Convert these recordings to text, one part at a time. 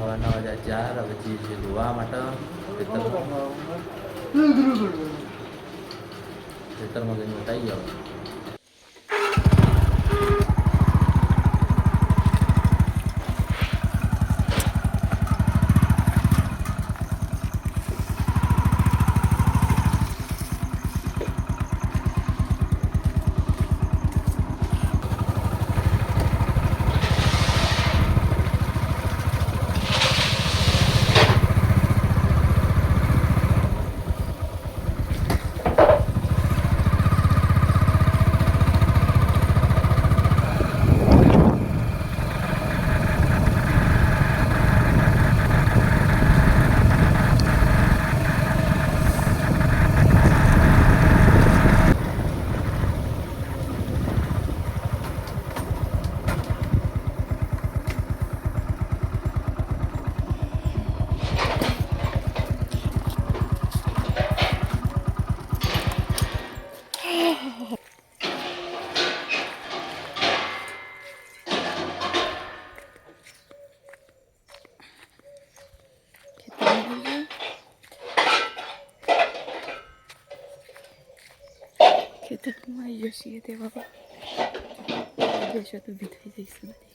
હવાના વાજા ચાર હવે જઈએ છીએ ધોવા માટે ખેતરમાં ખેતરમાં જઈને ખેતરમાં આવી. જશે તે બાબા જશો તો બી થઈ જઈશું બધી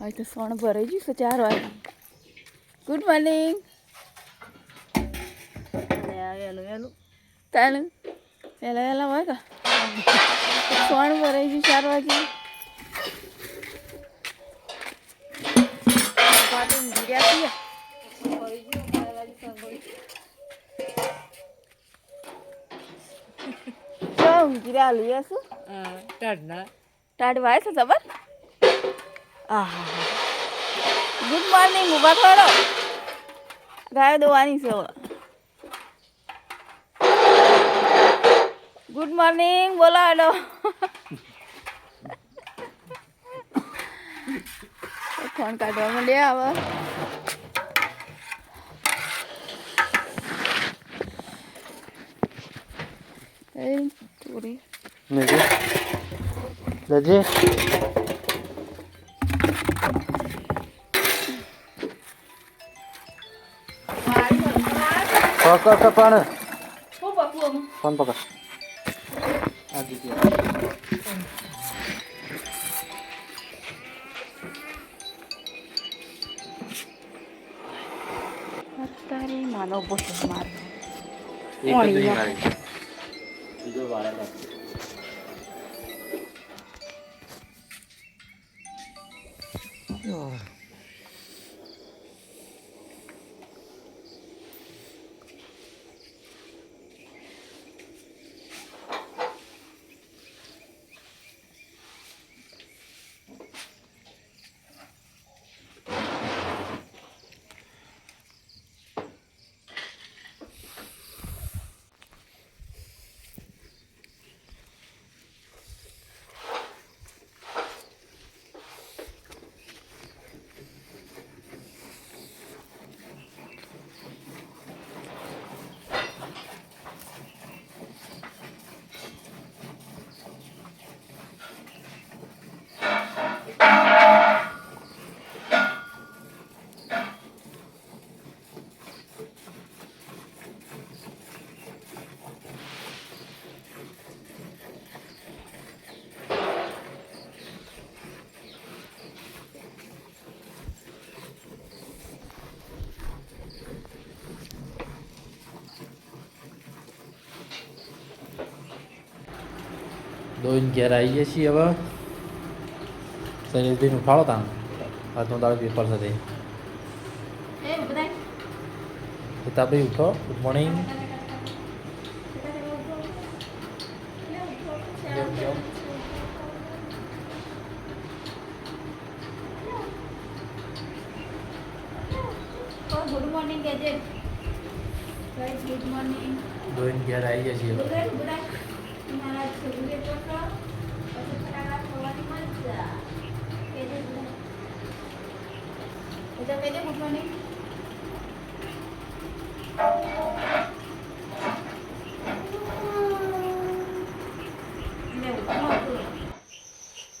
હવે તો સોણ ભરાઈ ગયું છે ચાર વાગે ગુડ મોર્નિંગ વહેલું વહેલું તાનું વહેલા વહેલા હોય કા સોણ ભરાઈ જો ગીર્યા લઈએ છું ટાઢના ટાઢ વાય છે આહા ગુડ મોર્નિંગ ઊભા થોડો ગાયો દોવાની છે ગુડ મોર્નિંગ બોલાડો. ફોન કાઢવા માંડ્યા હવે. એ ચોરી જજે પકડ પણ શું પકવું ફોન પકડ આ દીધી અત્યારે નાનો બોસો મારે એક ઓણી દોઈને ઘેર આવી જઈએ છીએ હવે શરીરથી ઉઠાડો તાણ આજનો તારો પેપર છે તે એ બધા હિતાભાઈ ઉઠો ગુડ મોર્નિંગ ગુડ મોર્નિંગ કહેજે ગાઈસ ગુડ મોર્નિંગ દોઈને ઘેર આવી જઈએ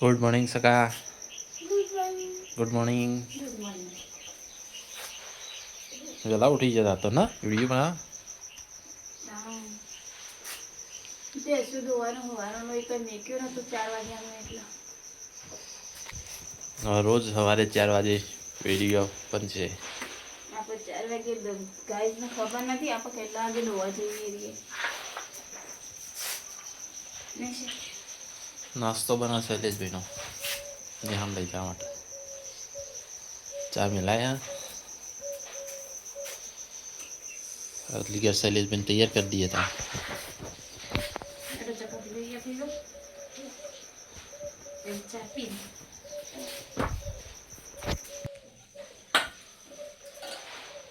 ગુડ મોર્નિંગ સકા ગુડ મોર્નિંગ વહેલા ઉઠી જતા તો ના? વીડિયો બનાવ? બેસું ધોવાનું હોવાનું એક જ મેક્યો નતો ચાર વાગ્યાનું એટલે. રોજ સવારે ચાર વાગે વીડિયો છે. આપણે ચાર વાગે ગાઈઝને ખબર નથી આપણે કેટલા વાગે ધોવા જઈએ રહીએ? નાસ્તો બનાવ શૈલેષભાઈનો નિહામ લઈ જવા માટે. ચા મિલાયા. અગલી ઘર શૈલેષભાઈને તૈયાર કરી દઈએ હતા ચા પી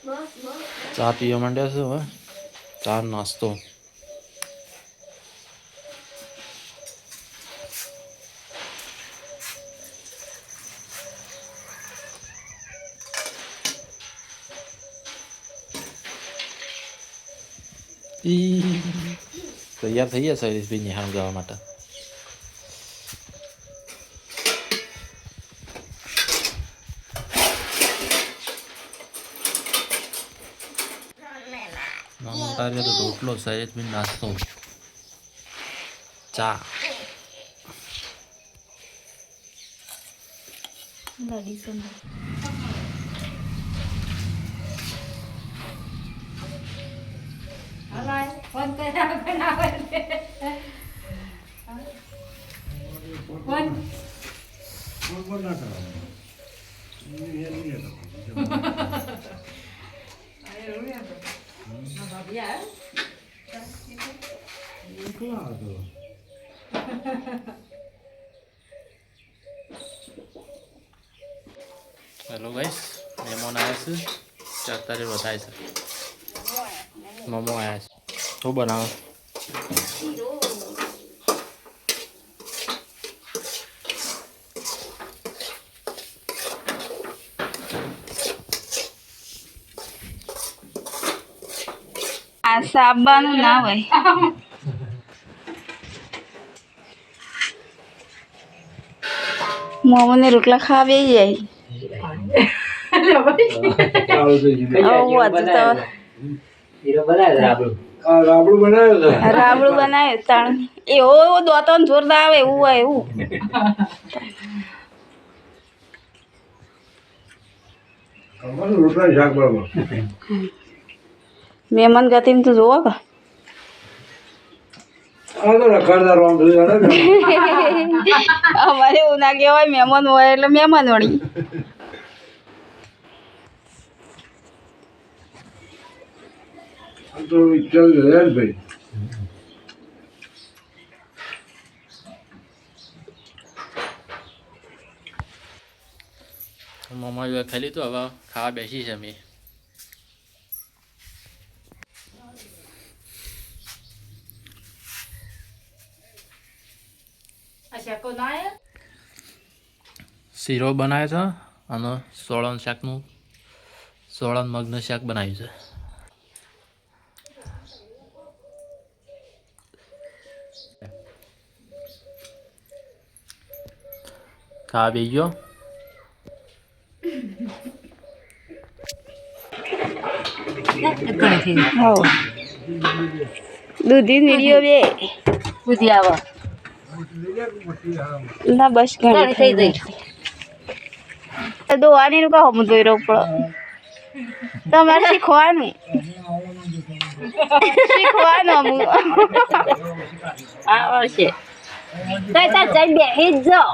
બસ બસ ચા પીવા માંડ્યા છે હવે ચા નાસ્તો ઈ. તૈયાર થઈ ગયા શૈલેષભાઈ નિહાળ જવા માટે. મોટા તો રોટલો બી નાસ્તો. ચા. સંભાળ ફોન કર્યા ને. ફોન એમ. આ ભાભી આવે? હેલો ગાઈસ મહેમાન આવ્યા છે તારીખ વધારે છે મોમો આવ્યા છે શું બનાવો આ સાબાનું ના હોય મોમને રોટલા ખાવા બેસી જાય આવું હતું તો રાબડું બનાવ્યો રાબડું બનાવ્યું તાણ. એવો એવો દોતો જોરદાર આવે એવું હોય એવું. મહેમાન ગતિ તો જોવો કે. અમારે એવું ના કહેવાય મહેમાન હોય એટલે મહેમાન વળી. તો ચાલ છે યાર ભાઈ. મોમો ખાઈ લીધું હવે ખાવા બેસી છે અમે? શીરો બનાવ્યો છે અને સોળન શાકનું સોળન મગ્ન શાક બનાવ્યું છે. ખાવા ગયો દૂધી નીડીઓ બે બુધી આવો. ના બસ ઘણી થઈ ગઈ. દોવાની નું કહો ધોઈ રહું પડે તમારે શીખવાનું શીખવાનું અમુક આવડશે. તાર જઈને બેસી જ જાઓ.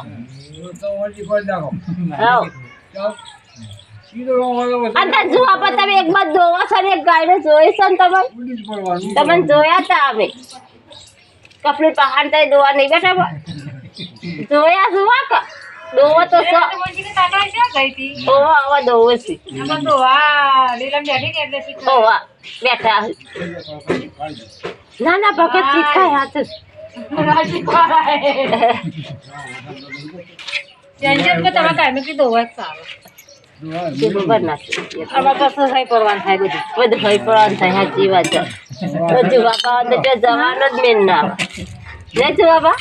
જોયા તા પહાડ તઈ દોવા નહીં બેઠા જોયા જોવા કા તો સો દોવો ઓવા બેઠા ના ના, ભગત શીખાય હાથ કીધું ભર નાખ્યું. બધું ભય પડવાનું થાય સાચી વાત છે બધું બાપા તો જવાનો જ મેન ના આવે જોવા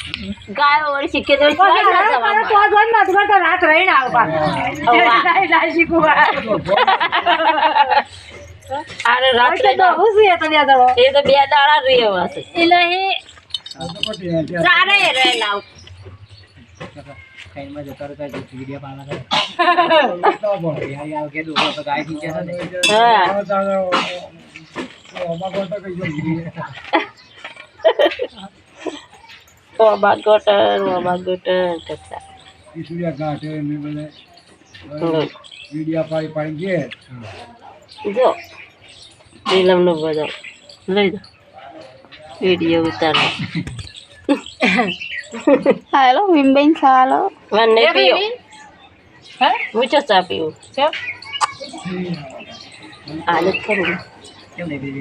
ગાયો વળી શીખે તો રાત રહીને જવા અરે રાત તો એ તો બે દાડા રહ્યો હશે એટલે એ સારે રહે લાવ હા ઓબા ગટર ઓબા ગટર કરતા હમ. વિડિયા પાડી પાડી ગયા જો બધો લઈ દો વીડિયો ઉતારો હાલો વિમબેન ચાલો મને પીઓ હું ચો ચા પીવું આદત કરું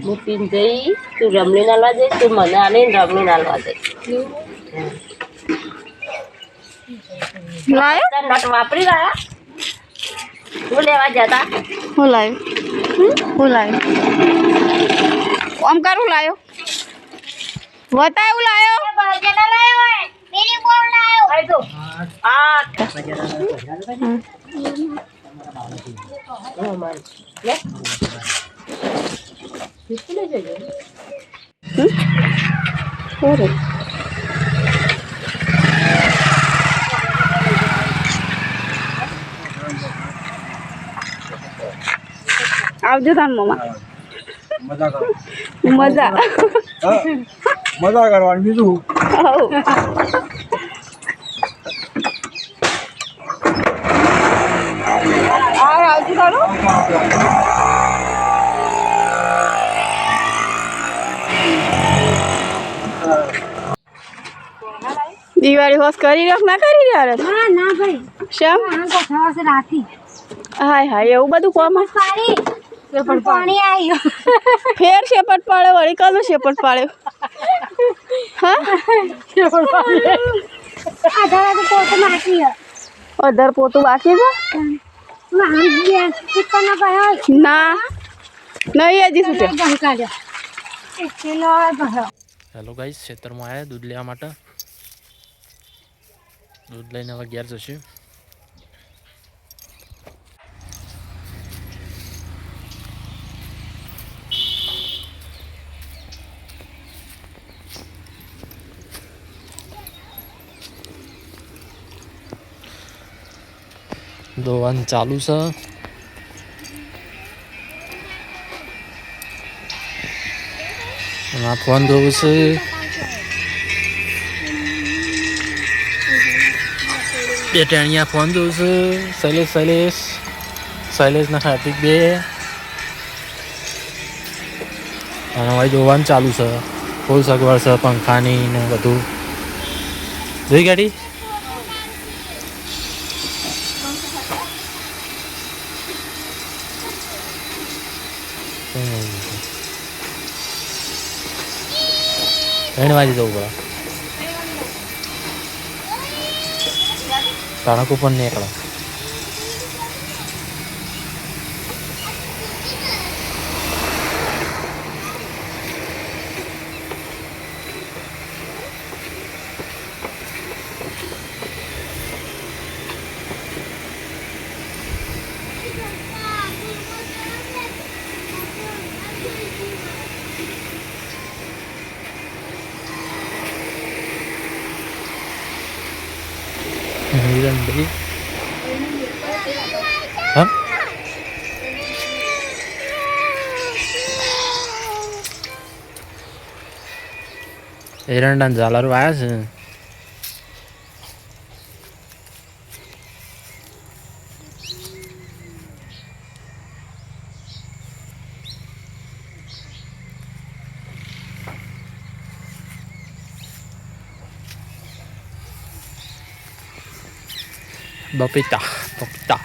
હું પીને જઈ તું રમણી નાલવા જઈ તું મને આને રમણી નાલવા જઈ લાયો નટ વાપરી રહ્યા હું લેવા જતા હું લાવ્યો હું લાવ્યો આમ કરું લાયો વતા એવું લાયો આઠ લે હિસ્ટ્રી લઈ જજો સોરી આવજો તાન મમ્મા મજા કરો મજા મજા કરવાની બીજું? દિવાળી હોશ કરી રહ્યો ના કરી રહ્યા રે ના ના ભાઈ શેમ રાતી હાય હાય એવું બધું કોમ? પાણી પણ પાણી આવ્યું ફેર શેપટ પાડ્યો વળી કલો શેપટ પાડ્યો. હા આધા રાતે પોતે નાખી અધર પોતું બાકી છે વાહન ગેસ ચિકન ભાઈ ના નહીં હજી શું છે બંધ કાઢ્યો કિલો ભરો હેલો ગાઈસ ખેતરમાં આવ્યા દૂધ લેવા માટે દૂધ લઈને હવે ઘેર જશું દોવાનું ચાલુ છે. આ ફોન ધોવું છે. બે ટેણિયા ફોન ધોવું છે. શૈલેષ શૈલેષ. શૈલેષના હાર્દિક બે. અને હવે જોવાનું ચાલુ છે. ફૂલ સગવડ છે, પંખાની ને બધું. જોઈ ગાડી? ત્રણ વાગે જવું પડે. તણકો પણ નીકળે. हिरण्डी हिरा डान् झालाहरू 伸びた伸びた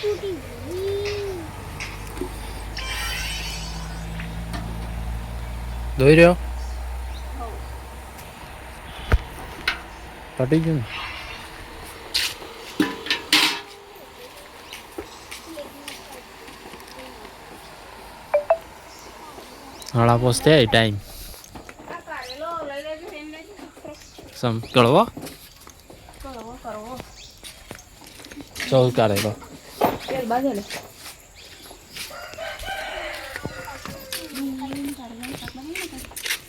嘟嘟嘟。ધોઈ રહ્યો પટી ગયું ને હાડા પોસ્તે ટાઈમ સમ કળવો ચૌદ કાઢેલો તેલ બાજુ લે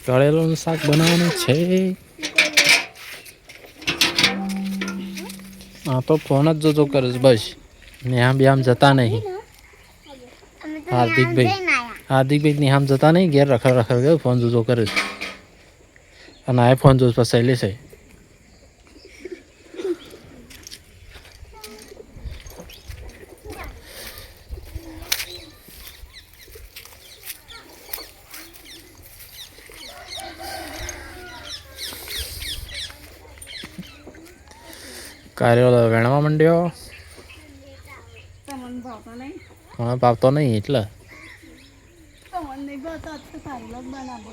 તળેલું શાક બનાવવાનું છે. હા તો ફોન જ જોજો કરે છે, બસ. ને આમ બી આમ જતા નહીં. હાર્દિકભાઈ હાર્દિકભાઈ નેહામ જતા નહીં, ઘેર રખડ રખડ ગયો ફોન જોજો કરે છે. અને આ ફોન જોશ પછી લેશે કાર્યો વેણવા માંડ્યો તમને ભાવતો નહીં મને પાવતો નહીં એટલે તમને નહીં ભાવતો તો સારું જ બનાવો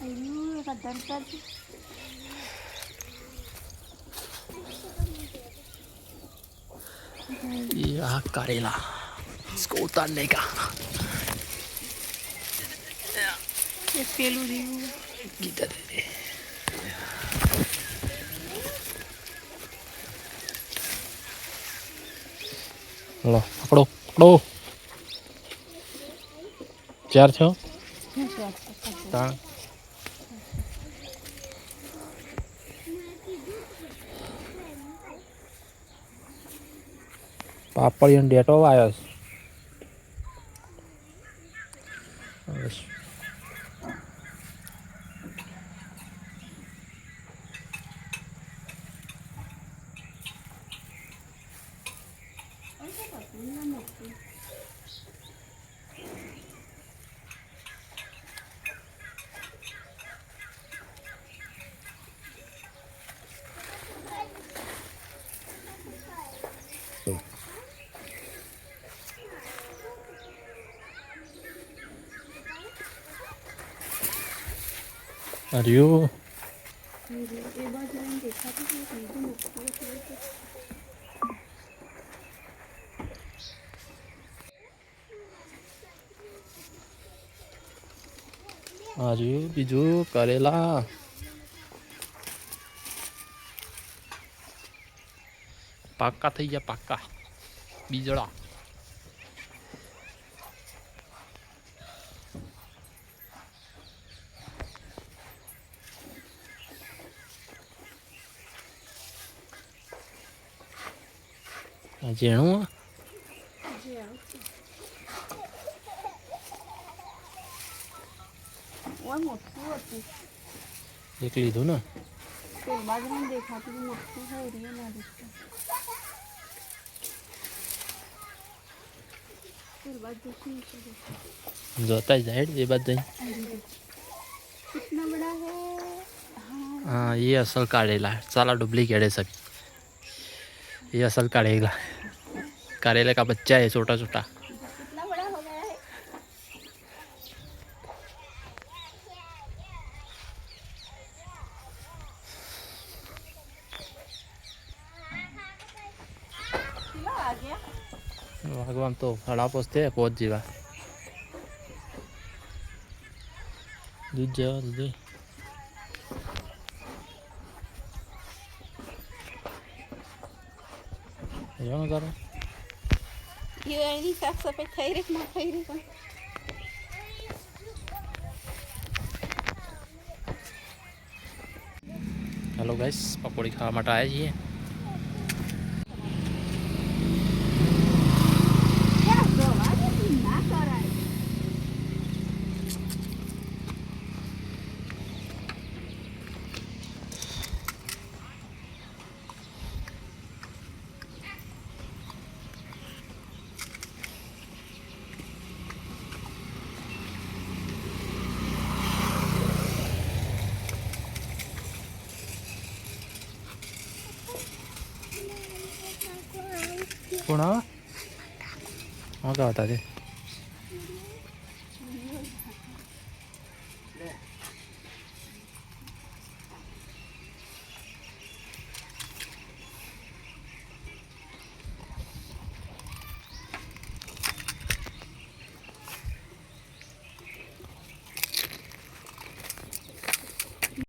ayun nakadantad આ કરેલા इसको उतारने का પેલું રહ્યું किधर है લો પકડો પકડો. ચાર છો? ત્રણ. પાપડી અને ડેટો આવ્યો છે. 阿牛。હર્યું બીજું કરેલા. પાક્કા થઈ ગયા પાક્કા. બીજળા ઝીણું આ? ઓય મોટું હતું એક લીધું ને તેલ બાજુ દેખાતું મોટું હોય રહ્યું ના દેખતું તેલ બાજુ देखिए જોતા જ જાય એ બાદ જઈ कितना बड़ा है हाँ ये असल काढ़ेला है साला डुप्लीकेट है सभी ये असल काढ़ेला करेले का बच्चा है छोटा छोटा તો હળાપોસ થયા કોચ જેવા દૂધ જેવા દૂધ જવાનું કરો યુવાની સાફ સફાઈ થઈ રહી ના થઈ રહી પણ હેલો ગાઈસ પકોડી ખાવા માટે આવ્યા છીએ કોણ આવે હા કા હતા તે